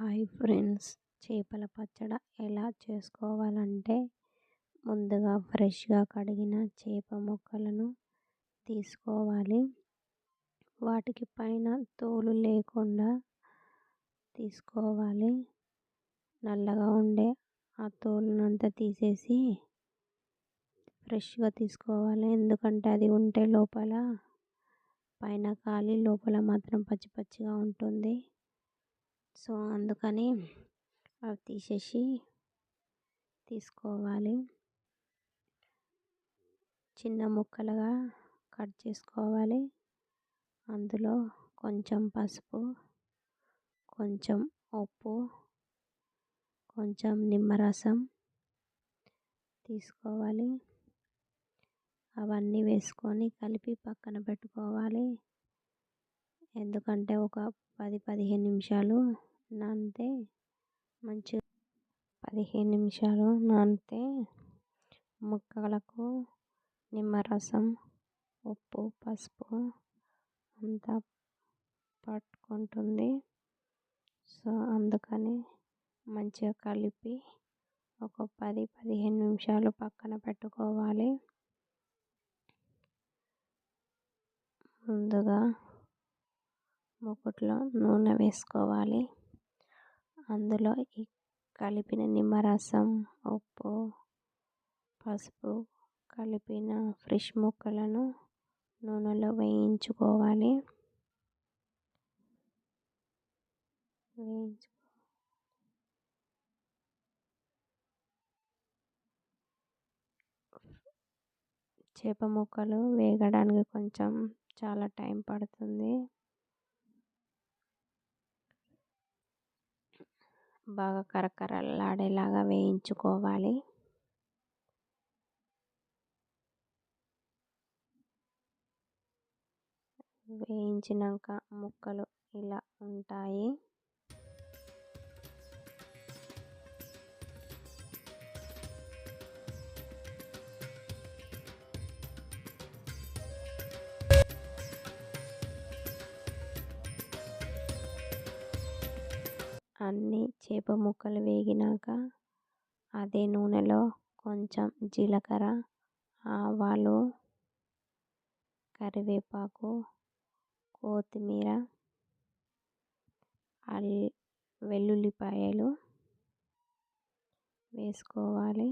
Hi friends. చేపల పచ్చడి ఎలా చేసుకోవాలంటే ముందుగా ఫ్రెష్గా కడిగిన చేప ముక్కలను తీసుకోవాలి. వాటికి పైన తోలు లేకుండా తీసుకోవాలి. నల్లగా ఉండే ఆ తోలునంతా తీసేసి ఫ్రెష్గా తీసుకోవాలి. ఎందుకంటే అది ఉంటే లోపల పైన కాలి లోపల మాత్రం పచ్చి పచ్చిగా ఉంటుంది. సో అందుకని అవి తీసేసి తీసుకోవాలి. చిన్న ముక్కలుగా కట్ చేసుకోవాలి. అందులో కొంచెం పసుపు కొంచెం ఉప్పు కొంచెం నిమ్మరసం తీసుకోవాలి. అవన్నీ వేసుకొని కలిపి పక్కన పెట్టుకోవాలి. ఎందుకంటే ఒక పది పదిహేను నిమిషాలు నానితే మంచిగా పదిహేను నిమిషాలు నానితే ముక్కలకు నిమ్మరసం ఉప్పు పసుపు అంతా పట్టుకుంటుంది. సో అందుకని మంచిగా కలిపి ఒక పది పదిహేను నిమిషాలు పక్కన పెట్టుకోవాలి. ముందుగా మూకుట్లో నూనె వేసుకోవాలి. అందులో ఈ కలిపిన నిమ్మరసం ఉప్పు పసుపు కలిపిన ఫ్రెష్ ముక్కలను నూనెలో వేయించుకోవాలి. వేయించు చేప ముక్కలు వేగడానికి కొంచెం చాలా టైం పడుతుంది. బాగా కరకరలాడేలాగా వేయించుకోవాలి. వేయించినాక ముక్కలు ఇలా ఉంటాయి. అన్నీ చేప ముక్కలు వేగినాక అదే నూనెలో కొంచెం జీలకర్ర ఆవాలు కరివేపాకు కొత్తిమీర అల్ వెల్లుల్లిపాయలు వేసుకోవాలి.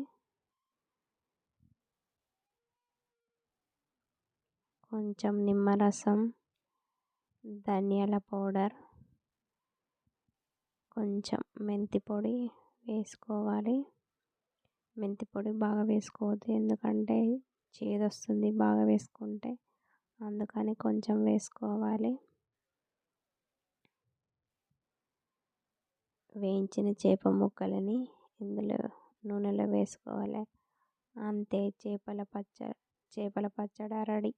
కొంచెం నిమ్మరసం ధనియాల పౌడర్ కొంచెం మెంతి పొడి వేసుకోవాలి. మెంతి పొడి బాగా వేసుకోవద్దు. ఎందుకంటే చేదు వస్తుంది బాగా వేసుకుంటే. అందుకని కొంచెం వేసుకోవాలి. వేయించిన చేప ముక్కలని ఇందులో నూనెలో వేసుకోవాలి. అంతే చేపల పచ్చడి చేపల పచ్చడి రెడీ.